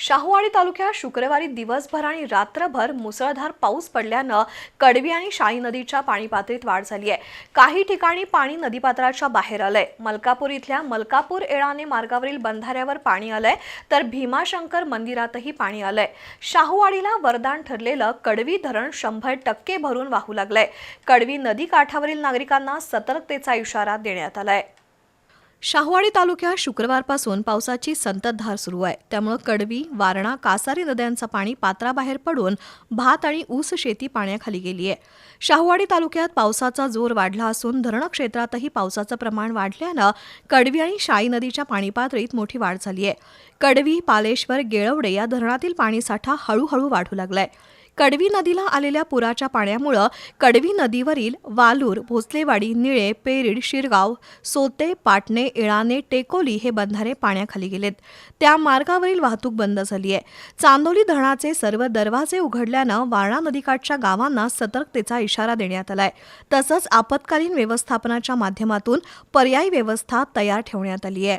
शाहूवाडी तालुक्यात शुक्रवारी दिवसभर आणि रात्रभर मुसळधार पाऊस पडल्यानं कडवी आणि शाई नदीच्या पाणी पातळीत वाढ झाली आहे. काही ठिकाणी पाणी नदीपात्राच्या बाहेर आलंय. मलकापूर इथल्या मलकापूर एळाने मार्गावरील बंधाऱ्यावर पाणी आलंय तर भीमाशंकर मंदिरातही पाणी आलंय. शाहूवाडीला वरदान ठरलेलं कडवी धरण शंभर टक्के भरून वाहू लागलंय. कडवी नदी काठावरील नागरिकांना सतर्कतेचा इशारा देण्यात आलाय. शाहवाडी तालुक्यात शुक्रवारपासून पावसाची संततधार सुरू आहे. त्यामुळे कडवी वारणा कासारी नद्यांचं पाणी पात्राबाहेर पडून भात आणि ऊस शेती पाण्याखाली गेली आहे. शाहवाडी तालुक्यात पावसाचा जोर वाढला असून धरण क्षेत्रातही पावसाचं प्रमाण वाढल्यानं कडवी आणि शाई नदीच्या पाणी पातळीत मोठी वाढ झाली आहे. कडवी पालेश्वर गेळवडे या धरणातील पाणीसाठा हळूहळू वाढू लागलाय. कडवी नदीला आलेल्या पुराच्या पाण्यामुळं कडवी नदीवरील वालूर भोसलेवाडी निळे पेरीड शिरगाव सोते पाटणे एळाणे टेकोली हे बंधारे पाण्याखाली गेलेत. त्या मार्गावरील वाहतूक बंद झाली आहे चांदोली धरणाचे सर्व दरवाजे उघडल्यानं वारणा नदीकाठच्या गावांना सतर्कतेचा इशारा देण्यात आलाय. तसंच आपत्कालीन व्यवस्थापनाच्या माध्यमातून पर्यायी व्यवस्था तयार ठेवण्यात आली आहे